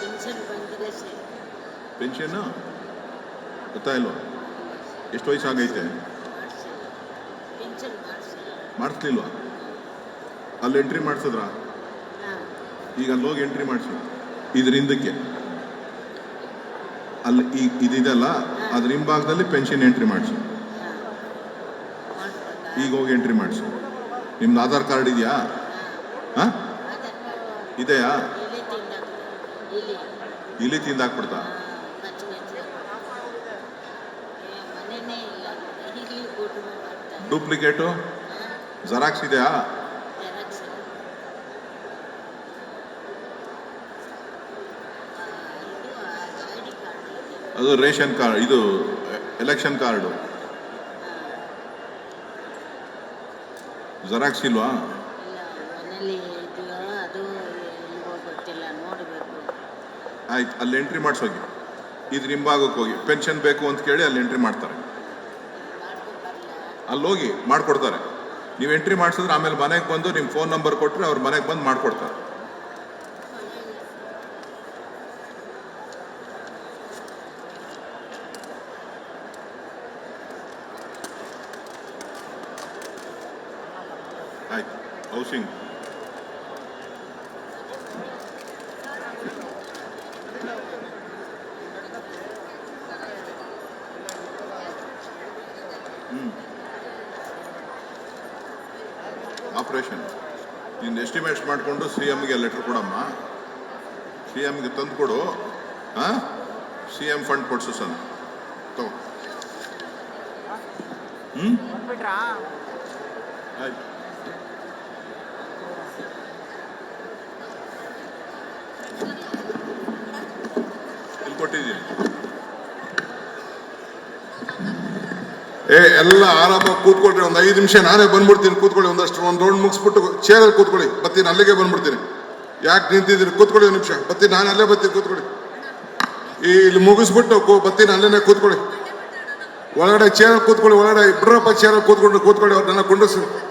Pension ಗೊತ್ತಾ ಇಲ್ವಾ pension ಗೊತ್ತಾಯಿಲ್ವಾ ಎಷ್ಟು ವಯಸ್ಸು ಆಗೈತೆ ಪೆನ್ಷನ್ ಮಾಡಿಸಿ ಮಾಡಿಸ್ಲಿಲ್ವಾ ಅಲ್ಲಿ ಎಂಟ್ರಿ ಮಾಡಿಸಿದ್ರಾ ಈಗ ಅಲ್ಲಿ ಹೋಗಿ ಎಂಟ್ರಿ ಮಾಡಿಸಿ ಇದರಿಂದಕ್ಕೆ ಅಲ್ಲಿ ಈ ಇದಿದೆಲ್ಲ ಅದ್ರ ಹಿಂಭಾಗದಲ್ಲಿ ಪೆನ್ಷನ್ ಎಂಟ್ರಿ ಮಾಡಿಸಿ ಈಗ ಹೋಗಿ ಎಂಟ್ರಿ ಮಾಡಿಸಿ ನಿಮ್ದು ಆಧಾರ್ ಕಾರ್ಡ್ ಇದೆಯಾ ಹಾಂ ಇದೆಯಾ ಇಲ್ಲಿ ಇಲ್ಲಿ ತಿಂದಾಕ್ಬಿಡ್ತಾ? ಡೂಪ್ಲಿಕೇಟು ಜೆರಾಕ್ಸ್ ಇದೆಯಾ? ಅದು ರೇಷನ್ ಕಾರ್ಡ್ ಇದು ಎಲೆಕ್ಷನ್ ಕಾರ್ಡು ಜೆರಾಕ್ಸ್ ಇಲ್ವಾ ಇಲ್ಲ ಮನೇಲಿ ಇದೆಯೋ ಅದು ಎಲ್ಲಿಗೋ ಗೊತ್ತಿಲ್ಲ ನೋಡಬೇಕು ಆಯ್ತು, ಅಲ್ಲಿ ಎಂಟ್ರಿ ಮಾಡಿಸೋಗಿ. ಇದು ನಿಂಬಾಗಕ್ಕೆ ಹೋಗಿ ಪೆನ್ಷನ್ ಬೇಕು ಅಂತ ಕೇಳಿ ಅಲ್ಲಿ ಎಂಟ್ರಿ ಮಾಡ್ತಾರೆ. ಅಲ್ಲೋಗಿ ಮಾಡಿಕೊಡ್ತಾರೆ. ನೀವು ಎಂಟ್ರಿ ಮಾಡಿಸಿದ್ರೆ ಆಮೇಲೆ ಮನೆಗೆ ಬಂದು ನಿಮ್ಮ ಫೋನ್ ನಂಬರ್ ಕೊಟ್ಟರೆ ಅವ್ರ ಮನೆಗೆ ಬಂದು ಮಾಡಿಕೊಡ್ತಾರೆ. ಆಯ್ತು ಹೌಸಿಂಗ್ ಆಪರೇಷನ್ ನಿಂದು ಎಸ್ಟಿಮೇಟ್ಸ್ ಮಾಡಿಕೊಂಡು ಸಿ ಎಮ್ಗೆ ಲೆಟ್ರ್ ಕೊಡಮ್ಮ ಸಿ ಎಮ್ಗೆ ತಂದು ಕೊಡು ಹಾಂ ಸಿ ಎಮ್ ಫಂಡ್ ಕೊಡ್ಸು ಸರ್ ತಗೋ ಹ್ಞೂ ಬಂದ್ಬಿಟ್ರಾ ಆಯ್ತು ಇಲ್ಲಿ ಕೊಟ್ಟಿದ್ದೀನಿ ಏ, ಎಲ್ಲ ಆರಾಮ ಕೂತ್ಕೊಳ್ರಿ, ಒಂದು ಐದು ನಿಮಿಷ ನಾನೇ ಬಂದ್ಬಿಡ್ತೀನಿ, ಕೂತ್ಕೊಳ್ಳಿ, ಒಂದಷ್ಟು ಒಂದು ರೌಂಡ್ ಮುಗಿಸ್ಬಿಟ್ಟು ಚೇರಲ್ಲಿ ಕೂತ್ಕೊಳ್ಳಿ. ಬರ್ತೀನಿ, ಅಲ್ಲಿಗೆ ಬಂದ್ಬಿಡ್ತೀನಿ. ಯಾಕೆ ನಿಂತಿದ್ದೀರಿ? ಕೂತ್ಕೊಳ್ಳಿ ಒಂದು ನಿಮಿಷ. ಬತ್ತಿ ನಾನು ಅಲ್ಲೇ ಬರ್ತೀನಿ, ಕೂತ್ಕೊಳ್ಳಿ. ಇಲ್ಲಿ ಮುಗಿಸ್ಬಿಟ್ಟು ಬರ್ತೀನಿ, ಅಲ್ಲೇನೆ ಕೂತ್ಕೊಳ್ಳಿ. ಒಳಗಡೆ ಚೇರಲ್ಲಿ ಕೂತ್ಕೊಳ್ಳಿ, ಒಳಗಡೆ ಇಬ್ಬರಪ್ಪ ಚೇರಲ್ಲಿ ಕೂತ್ಕೊಂಡು, ಕೂತ್ಕೊಳ್ಳಿ ನನ್ನ ಕುಂಡಿಸಿ